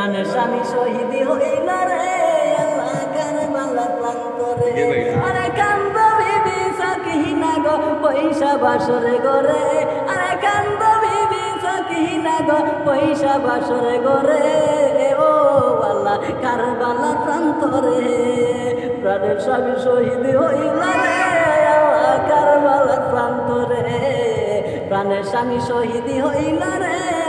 প্রাণের স্বামী শহীদ হইল রে আল্লাহ কারবালা প্রান্তরে আরে কান্দ বিবি সকিনা গো পয়সা বাসরে গোরে। আরে কান্দ বিবি সকিনা গো পয়সা বাসরে গোরে। ও আল্লাহ কারবালা প্রান্তরে প্রাণের স্বামী শহীদ হইল রে আল্লাহ কারবালা প্রান্তরে প্রাণের স্বামী শহীদ হইল রে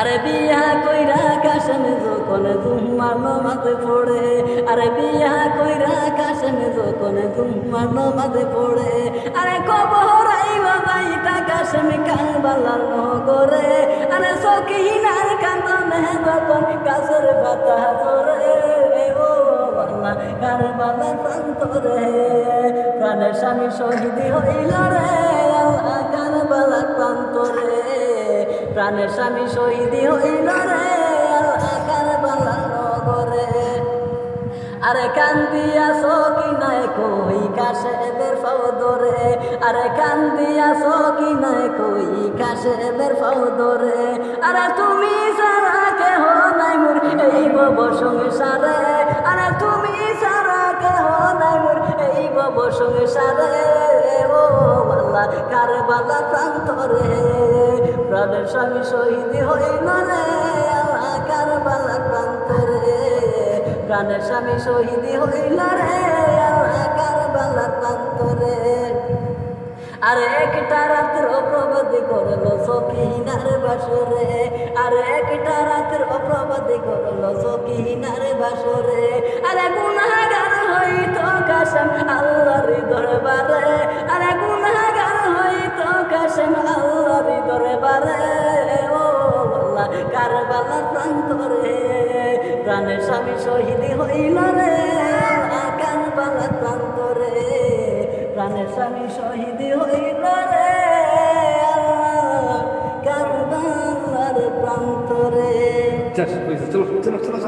আরে বিয়া কইরা কাশেন যখন দুম্মার নমাজে পড়ে। আরে বিয়া কইরা কাশেন যখন দুম্মার নমাজে পড়ে। আরে কবর আইল যাইতা কাশেন কারবালার নগরে। আরে সকিনার কান্দনে যখন কাছের পাতা ধরে। ও বাংলা কারবালার প্রান্তরে। প্রাণের স্বামী শহীদ হইল রে। আল্লাহ কারবালার প্রান্তরে, প্রাণের স্বামী শহীদ হইল রে আল্লাহ কারবালার নগরে। আরে কান্দিয়া সকিনায় কই কাশে বের ফাও ধরে আরে কান্দিয়া সকিনায় কই কাশে বের ফাও ধরে আরে তুমি সারা কেহ নাই মোর এই বব সংসারে। আরে তুমি সারা কেহ নাই মোর এই বব সংসারে। আল্লাহ কারবালা প্রান্তরে। প্রাণের স্বামী শহীদ হইল রে আল্লাহ প্রান্তরে। প্রাণের স্বামী শহীদ হইল রে আল্লাহ প্রান্তরে। আরে একটা রাত্র অপ্রবাদী করল সকিনার বাসরে। আরে একটা রাত্র অপ্রবাদী করল সকিনার বাসরে। আরে গুনাগার হইতো প্রান্তরে প্রাণের স্বামী শহীদ হইল রে আল্লাহ কারবালার প্রান্তরে প্রাণের স্বামী শহীদ হইল রে কারবালার প্রান্তরে। চলো চলো চলো চলো।